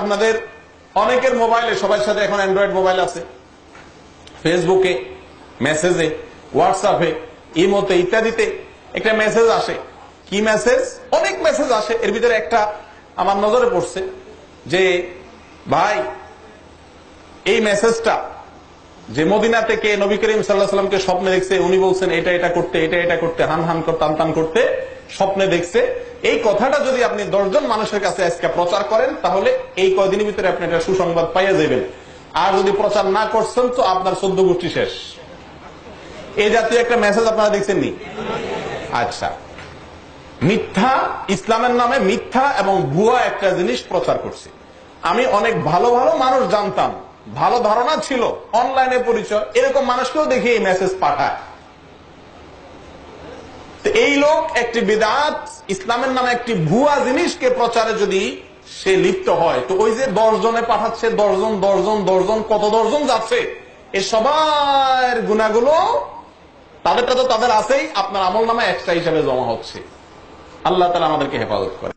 আপনাদের, অনেকের মোবাইলে সবার সাথে এখন অ্যান্ড্রয়েড মোবাইল আছে। ফেসবুকে মেসেজে হোয়াটসঅ্যাপে ইমোতে ইত্যাদিতে একটা মেসেজ আসে। কি মেসেজ অনেক মেসেজ আসে। এর ভিতরে একটা আমার নজরে পড়ছে যে, ভাই, এই মেসেজটা যে মদিনা থেকে নবী করিম সাল্লাহ সাল্লামকে স্বপ্নে দেখছে, উনি বলছেন এটা এটা করতে, এটা এটা করতে, হান হান করতে টান করতে স্বপ্নে দেখছে। এই কথাটা যদি আপনি দশজন মানুষের কাছে আজকে প্রচার করেন, তাহলে এই কয়দিনের ভিতরে আপনি একটা সুসংবাদ পাইয়া যাবেন। আর যদি প্রচার না করছেন, তো আপনার চোদ্দ গোষ্ঠী শেষ। এই জাতীয় একটা মেসেজ আপনারা দেখছেন নি আচ্ছা। মিথ্যা, ইসলামের নামে মিথ্যা এবং ভুয়া একটা জিনিস প্রচার করছে। আমি অনেক ভালো ভালো মানুষ জানতাম। ভালো ধারণা ছিল অনলাইনে পরিচয়। এরকম মানুষকেও দেখি এই মেসেজ পাঠায়। এই লোক একটি বিদাত, ইসলামের নামে একটি ভুয়া জিনিসকে প্রচারে যদি সে লিপ্ত হয়, তো ওই যে দশ জনে পাঠাচ্ছে দশজন দশজন দশজন কত দশজন যাচ্ছে, এ সবার গুণাগুলো তাদেরটা তো তাদের আছেই, আপনার আমল নামে একটা হিসাবে জমা হচ্ছে। আল্লাহ তালা আমাদেরকে হেফাজত করে।